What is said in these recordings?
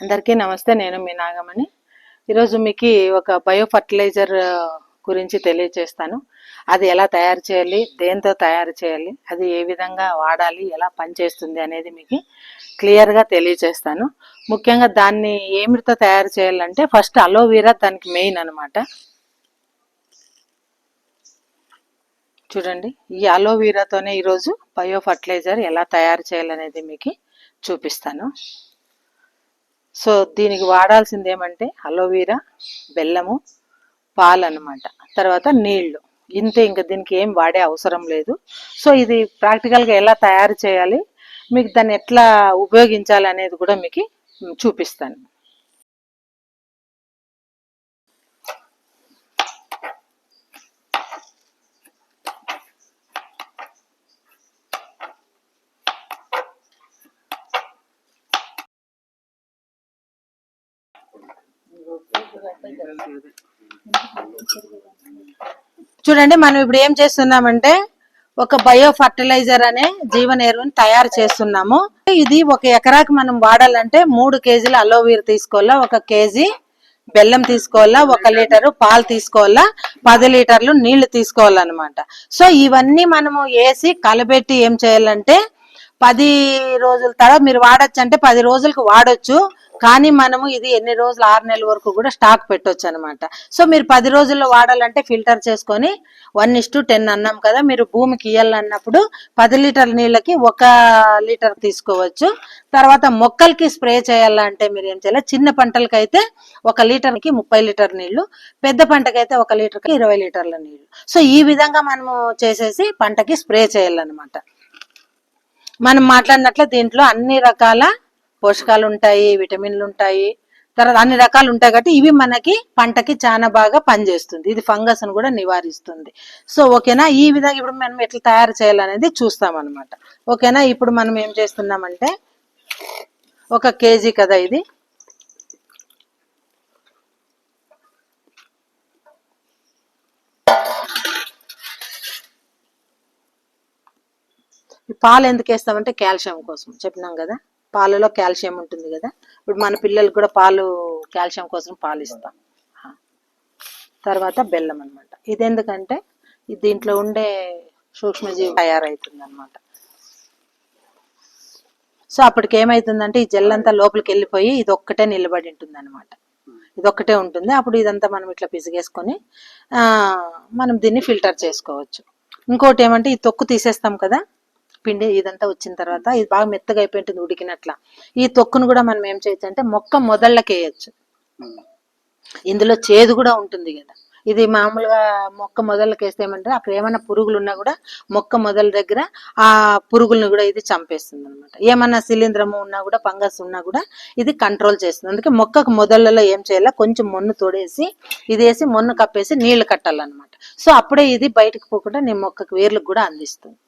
అందరికీ నమస్తే నేను మీ నాగమణి. ఈరోజు మీకు ఒక బయో ఫర్టిలైజర్ గురించి తెలియజేస్తాను. అది ఎలా తయారు చేయాలి దేంతో తయారు చేయాలి అది ఏ విధంగా వాడాలి ఎలా పనిచేస్తుంది అనేది మీకు క్లియర్గా తెలియజేస్తాను. ముఖ్యంగా దాన్ని ఏమిటితో తయారు చేయాలంటే ఫస్ట్ అలోవీరా దానికి మెయిన్ అనమాట చూడండి ఈ అలోవీరాతోనే ఈరోజు బయో ఫర్టిలైజర్ ఎలా తయారు చేయాలనేది మీకు చూపిస్తాను. సో దీనికి వాడాల్సింది ఏమంటే అలోవీరా బెల్లము పాలు అనమాట తర్వాత నీళ్ళు ఇంతే ఇంకా దీనికి ఏం వాడే అవసరం లేదు. సో ఇది ప్రాక్టికల్గా ఎలా తయారు చేయాలి మీకు దాన్ని ఎట్లా ఉపయోగించాలి అనేది కూడా మీకు చూపిస్తాను. చూడండి మనం ఇప్పుడు ఏం చేస్తున్నామంటే ఒక బయో ఫర్టిలైజర్ అనే జీవన ఎరువుని తయారు చేస్తున్నాము. ఇది ఒక ఎకరాకి మనం వాడాలంటే మూడు కేజీల అలోవీర్ తీసుకోవాలా ఒక కేజీ బెల్లం తీసుకోవాలా ఒక లీటరు పాలు తీసుకోవాలా పది లీటర్లు నీళ్ళు తీసుకోవాలన్నమాట. సో ఇవన్నీ మనము వేసి కలబెట్టి ఏం చేయాలంటే పది రోజుల తర్వాత మీరు వాడచ్చు అంటే పది రోజులకు వాడొచ్చు. కానీ మనము ఇది ఎన్ని రోజులు ఆరు నెలల వరకు కూడా స్టాక్ పెట్టొచ్చు అనమాట సో మీరు పది రోజుల్లో వాడాలంటే ఫిల్టర్ చేసుకొని వన్ ఇస్ టు టెన్ అన్నాం కదా మీరు భూమికి ఇయ్యాలన్నప్పుడు పది లీటర్ నీళ్ళకి ఒక లీటర్ తీసుకోవచ్చు. తర్వాత మొక్కలకి స్ప్రే చేయాలంటే మీరు ఏం చేయాలి చిన్న పంటలకైతే ఒక లీటర్కి ముప్పై లీటర్ నీళ్ళు పెద్ద పంటకైతే ఒక లీటర్కి ఇరవై లీటర్ల నీళ్ళు సో ఈ విధంగా మనము చేసేసి పంటకి స్ప్రే చేయాలన్నమాట. మనం మాట్లాడినట్లు దీంట్లో అన్ని రకాల పోషకాలు ఉంటాయి విటమిన్లు ఉంటాయి తర్వాత అన్ని రకాలు ఉంటాయి కాబట్టి ఇవి మనకి పంటకి చాలా బాగా పనిచేస్తుంది. ఇది ఫంగస్ను కూడా నివారిస్తుంది. సో ఓకేనా? ఈ విధంగా ఇప్పుడు మనం ఎట్లా తయారు చేయాలనేది చూస్తాం అనమాట ఓకేనా? ఇప్పుడు మనం ఏం చేస్తున్నామంటే ఒక కేజీ కదా ఇది? పాలు ఎందుకు వేస్తామంటే కాల్షియం కోసం. చెప్పినాం కదా? పాలలో కాల్షియం ఉంటుంది కదా. ఇప్పుడు మన పిల్లలకు కూడా పాలు కాల్షియం కోసం పాలు ఇస్తాం. తర్వాత బెల్లం అన్నమాట. ఇది ఎందుకంటే ఇది దీంట్లో ఉండే సూక్ష్మజీవి తయారవుతుంది అనమాట సో అప్పటికి ఏమైతుందంటే ఈ జెల్ అంతా లోపలికి వెళ్ళిపోయి ఇది ఒక్కటే నిలబడి ఉంటుంది అనమాట ఇది ఒక్కటే ఉంటుంది. అప్పుడు ఇదంతా మనం ఇట్లా పిసిగేసుకొని ఆ, మనం దీన్ని ఫిల్టర్ చేసుకోవచ్చు. ఇంకోటి ఏమంటే ఈ తొక్కు తీసేస్తాం కదా. పిండి ఇదంతా వచ్చిన తర్వాత ఇది బాగా మెత్తగా అయిపోయి ఉంటుంది ఉడికినట్ల. ఈ తొక్కును కూడా మనం ఏం చేయొచ్చు అంటే మొక్క మొదళ్ళకి వేయచ్చు ఇందులో చేదు కూడా ఉంటుంది కదా. ఇది మామూలుగా మొక్క మొదళ్ళకి వేస్తే ఏమంటే అక్కడ ఏమైనా పురుగులు ఉన్నా కూడా మొక్క మొదల దగ్గర ఆ పురుగులను కూడా ఇది చంపేస్తుంది అనమాట ఏమన్నా శిలీంధ్రము ఉన్నా కూడా ఫంగస్ ఉన్నా కూడా ఇది కంట్రోల్ చేస్తుంది. అందుకే మొక్కకు మొదళ్ళలో ఏం చేయాలి? కొంచెం మొన్ను తోడేసి ఇది వేసి మొన్ను కప్పేసి నీళ్ళు కట్టాలన్నమాట. సో అప్పుడే ఇది బయటకు పోకుండా నీ మొక్కకు వేర్లకు కూడా అందిస్తుంది.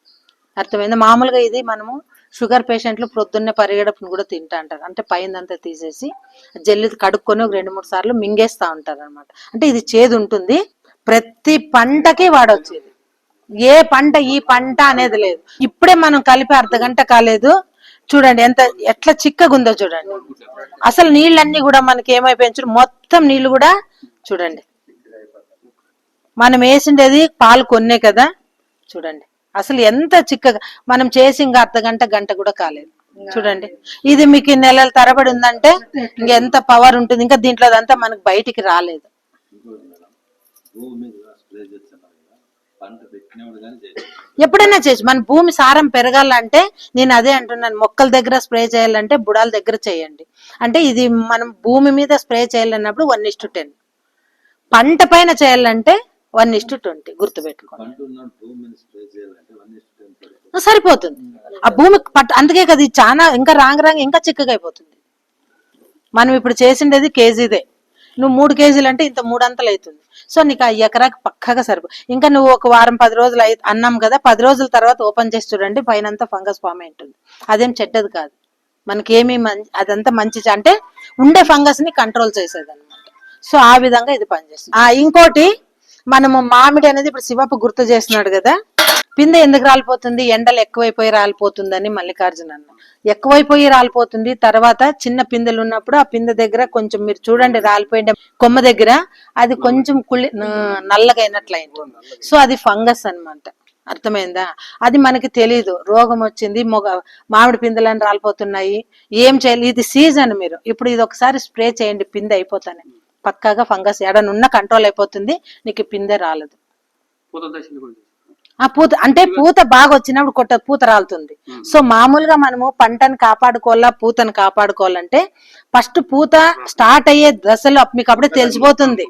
అర్థమైంది? మామూలుగా ఇది మనము షుగర్ పేషెంట్లు ప్రొద్దున్నే పరిగెడపును కూడా తింటా అంటారు. అంటే పైందంతా తీసేసి జల్లి కడుక్కొని ఒక రెండు మూడు సార్లు మింగేస్తా ఉంటారు అనమాట అంటే ఇది చేదు ఉంటుంది. ప్రతి పంటకి వాడవచ్చు ఇది ఏ పంట ఈ పంట అనేది లేదు. ఇప్పుడే మనం కలిపి అర్ధ గంట కాలేదు. చూడండి ఎంత ఎట్లా చిక్కగా ఉందో చూడండి. అసలు నీళ్ళన్నీ కూడా మనకి ఏమైపోయించు మొత్తం నీళ్ళు కూడా చూడండి. మనం వేసిండేది పాలు కొన్నే కదా. చూడండి. అసలు ఎంత చిక్కగా మనం చేసి ఇంకా అర్ధ గంట గంట కూడా కాలేదు. చూడండి. ఇది మీకు నెలల తరబడి ఉందంటే ఇంకా ఎంత పవర్ ఉంటుంది ఇంకా దీంట్లో అదంతా మనకు బయటికి రాలేదు. ఎప్పుడైనా చేయొచ్చు. మన భూమి సారం పెరగాలంటే నేను అదే అంటున్నాను మొక్కల దగ్గర స్ప్రే చేయాలంటే బుడాల దగ్గర చేయండి. అంటే ఇది మనం భూమి మీద స్ప్రే చేయాలన్నప్పుడు వన్ ఇస్ టు టెన్. పంట పైన చేయాలంటే వన్ ఇస్ టు ట్వంటీ గుర్తుపెట్టుకోండి. పంట సరిపోతుంది. ఆ భూమి పట్ట అందుకే కదా ఇది చాలా ఇంకా రాంగ్ రాంగ్ ఇంకా చిక్కగా అయిపోతుంది. మనం ఇప్పుడు చేసిండేది కేజీదే. నువ్వు మూడు కేజీలు అంటే ఇంత మూడంతలు అవుతుంది. సో నీకు ఆ ఎకరాకి పక్కగా సరిపో ఇంకా నువ్వు ఒక వారం పది రోజులు అయి అన్నాం కదా పది రోజుల తర్వాత ఓపెన్ చేసి చూడండి పైన ఫంగస్ ఫామ్ అయి ఉంటుంది. అదేం చెడ్డది కాదు. మనకేమీ మం- అదంతా మంచి అంటే ఉండే ఫంగస్ని కంట్రోల్ చేసేది అనమాట సో ఆ విధంగా ఇది పనిచేస్తుంది. ఆ ఇంకోటి మనము మామిడి అనేది ఇప్పుడు శివపు గుర్తు చేస్తున్నాడు కదా. పిందె ఎందుకు రాలిపోతుంది? ఎండలు ఎక్కువైపోయి రాలిపోతుందని మల్లికార్జున అన్న ఎక్కువైపోయి రాలిపోతుంది తర్వాత చిన్న పిందెలు ఉన్నప్పుడు ఆ పిందె దగ్గర కొంచెం మీరు చూడండి రాలిపోయిన కొమ్మ దగ్గర అది కొంచెం కుళ్ళి నల్లగైనట్లయింది. సో అది ఫంగస్ అన్నమాట. అర్థమైందా? అది మనకి తెలియదు రోగం వచ్చింది మొగ మామిడి పిందెలని రాలిపోతున్నాయి. ఏం చేయాలి? ఇది సీజన్ మీరు. ఇప్పుడు ఇది ఒకసారి స్ప్రే చేయండి పిందె అయిపోతానే. పక్కాగా ఫంగస్ ఎడనున్న కంట్రోల్ అయిపోతుంది నీకు పిందె రాలదు. ఆ పూత అంటే పూత బాగా వచ్చినప్పుడు కొట్ట పూత రాలుతుంది. సో మామూలుగా మనము పంటను కాపాడుకోవాలా పూతను కాపాడుకోవాలంటే ఫస్ట్ పూత స్టార్ట్ అయ్యే దశలో మీకు అప్పుడే తెలిసిపోతుంది.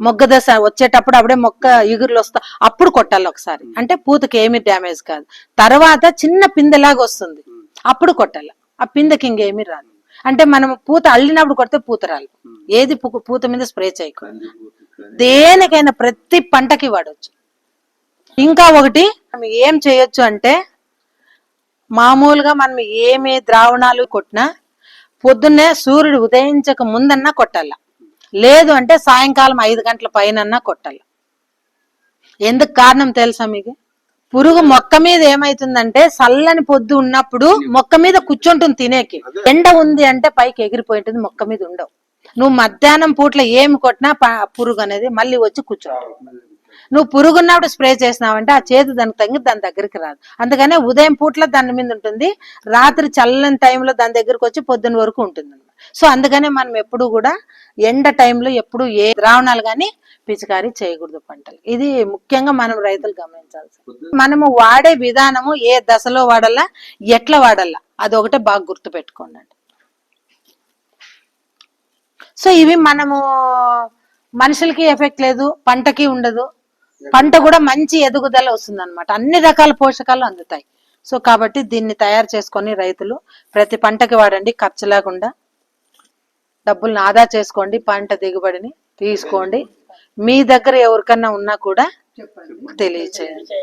మొగ్గ దశ. వచ్చేటప్పుడు అప్పుడే మొక్క ఇగురులు వస్తా అప్పుడు కొట్టాలి ఒకసారి. అంటే పూతకి ఏమీ డ్యామేజ్ కాదు. తర్వాత చిన్న పిందెలాగా వస్తుంది అప్పుడు కొట్టాలి. ఆ పిందెకి ఇంకేమీ రాదు. అంటే మనం పూత అల్లినప్పుడు కొడితే పూత రాదు. ఏది పు- పూత మీద స్ప్రే చేయకూడదు. దేనికైనా ప్రతి పంటకి వాడవచ్చు ఇంకా ఒకటి మనం ఏం చేయొచ్చు అంటే మామూలుగా మనం ఏమి ద్రావణాలు కొట్టినా పొద్దున్నే సూర్యుడు ఉదయించక ముందన్నా కొట్టాల. లేదు అంటే సాయంకాలం ఐదు గంటల పైన కొట్టాల. ఎందుకు కారణం తెలుసా మీకు? పురుగు మొక్క మీద ఏమైతుందంటే చల్లని పొద్దు ఉన్నప్పుడు మొక్క మీద కూర్చుంటుంది తినేకి. ఎండ ఉంది అంటే పైకి ఎగిరిపోయి ఉంటుంది మొక్క మీద ఉండవు. నువ్వు మధ్యాహ్నం పూట్ల ఏమి కొట్టినా పురుగు అనేది మళ్ళీ వచ్చి కూర్చుంటుంది. నువ్వు పురుగున్నప్పుడు స్ప్రే చేసినావంటే ఆ చేతి దానికి తగ్గి దాని దగ్గరికి రాదు. అందుకనే ఉదయం పూట్ల దాని మీద ఉంటుంది రాత్రి చల్లని టైంలో దాని దగ్గరికి వచ్చి పొద్దున వరకు ఉంటుంది సో అందుకనే మనం ఎప్పుడు కూడా ఎండ టైంలో ఎప్పుడు ఏ ద్రావణాలు కానీ పిచికారీ చేయకూడదు పంటలు. ఇది ముఖ్యంగా మనం రైతులు గమనించాల్సి మనము వాడే విధానము ఏ దశలో వాడాలా ఎట్లా వాడాలా అది బాగా గుర్తు పెట్టుకోండి సో ఇవి మనము మనుషులకి ఎఫెక్ట్ లేదు పంటకి ఉండదు పంట కూడా మంచి ఎదుగుదల వస్తుంది అనమాట అన్ని రకాల పోషకాలు అందుతాయి. సో కాబట్టి దీన్ని తయారు చేసుకొని రైతులు ప్రతి పంటకి వాడండి ఖర్చు లేకుండా డబ్బులను ఆదా చేసుకోండి పంట దిగుబడిని తీసుకోండి. మీ దగ్గర ఎవరికన్నా ఉన్నా కూడా తెలియచేయండి.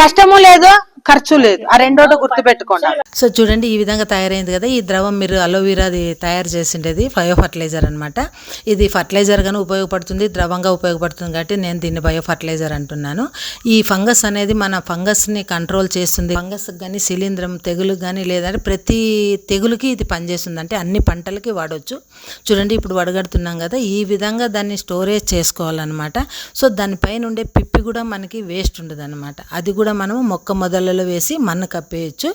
కష్టము లేదు ఖర్చు లేదు. ఆ రెండోటి గుర్తు పెట్టుకోండి సో చూడండి ఈ విధంగా తయారైంది కదా. ఈ ద్రవం మీరు అలోవీరాది తయారు చేసిండేది బయో ఫర్టిలైజర్ అనమాట ఇది ఫర్టిలైజర్ గాను ఉపయోగపడుతుంది ద్రవంగా ఉపయోగపడుతుంది కాబట్టి నేను దీన్ని బయో ఫర్టిలైజర్ అంటున్నాను. ఈ ఫంగస్ అనేది మన ఫంగస్ని కంట్రోల్ చేస్తుంది. ఫంగస్ కానీ శిలీంధ్రం తెగులు కానీ లేదంటే ప్రతి తెగులుకి ఇది పనిచేస్తుంది. అంటే అన్ని పంటలకి వాడవచ్చు చూడండి ఇప్పుడు వడగడుతున్నాం కదా. ఈ విధంగా దాన్ని స్టోరేజ్ చేసుకోవాలన్నమాట. సో దానిపైన ఉండే పిప్పి కూడా మనకి వేస్ట్ ఉండదు అనమాట అది కూడా మనము మొక్క మొదలలో వేసి మన్ను కప్పేయచ్చు.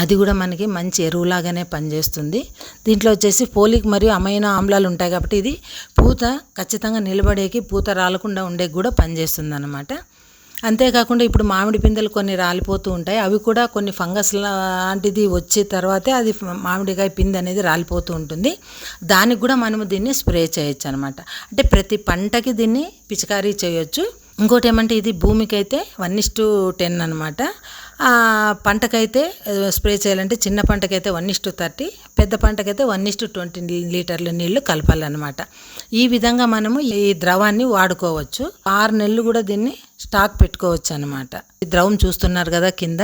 అది కూడా మనకి మంచి ఎరువులాగానే పనిచేస్తుంది. దీంట్లో వచ్చేసి పోలిక్ మరియు అమైనో ఆమ్లాలు ఉంటాయి కాబట్టి ఇది పూత ఖచ్చితంగా నిలబడేకి పూత రాలకుండా ఉండేకి కూడా పనిచేస్తుంది అనమాట అంతేకాకుండా ఇప్పుడు మామిడి పిందెలు కొన్ని రాలిపోతూ ఉంటాయి. అవి కూడా కొన్ని ఫంగస్ లాంటిది వచ్చే తర్వాతే అది మామిడికాయ పిందె అనేది రాలిపోతూ ఉంటుంది. దానికి కూడా మనము దీన్ని స్ప్రే చేయొచ్చు అనమాట అంటే ప్రతి పంటకి దీన్ని పిచికారీ చేయొచ్చు. ఇంకోటి ఏమంటే ఇది భూమికి అయితే వన్ ఇస్ టు టెన్ అనమాట పంటకైతే స్ప్రే చేయాలంటే చిన్న పంటకైతే వన్ ఇస్టు థర్టీ పెద్ద పంటకైతే వన్ ఇస్టు ట్వంటీ లీటర్ల నీళ్ళు కలపాలన్నమాట. ఈ విధంగా మనము ఈ ద్రవాన్ని వాడుకోవచ్చు. ఆరు నెలలు కూడా దీన్ని స్టాక్ పెట్టుకోవచ్చు అనమాట ఈ ద్రవం చూస్తున్నారు కదా కింద.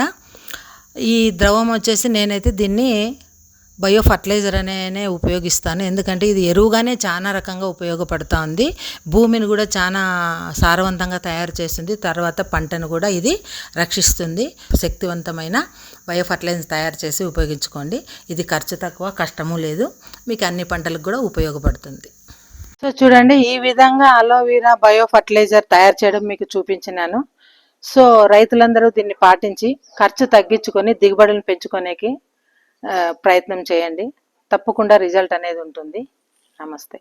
ఈ ద్రవం వచ్చేసి నేనైతే దీన్ని బయో ఫర్టిలైజర్ అనే ఉపయోగిస్తాను. ఎందుకంటే ఇది ఎరువుగానే చాలా రకంగా ఉపయోగపడుతూ ఉంది. భూమిని కూడా చాలా సారవంతంగా తయారు చేస్తుంది. తర్వాత పంటను కూడా ఇది రక్షిస్తుంది. శక్తివంతమైన బయో ఫర్టిలైజర్ తయారు చేసి ఉపయోగించుకోండి. ఇది ఖర్చు తక్కువ కష్టము లేదు. మీకు అన్ని పంటలకు కూడా ఉపయోగపడుతుంది. సో చూడండి ఈ విధంగా అలోవీరా బయో ఫర్టిలైజర్ తయారు చేయడం మీకు చూపించినాను. సో రైతులందరూ దీన్ని పాటించి ఖర్చు తగ్గించుకొని దిగుబడులను పెంచుకునేకి ప్రయత్నం చేయండి. తప్పకుండా రిజల్ట్ అనేది ఉంటుంది. నమస్తే.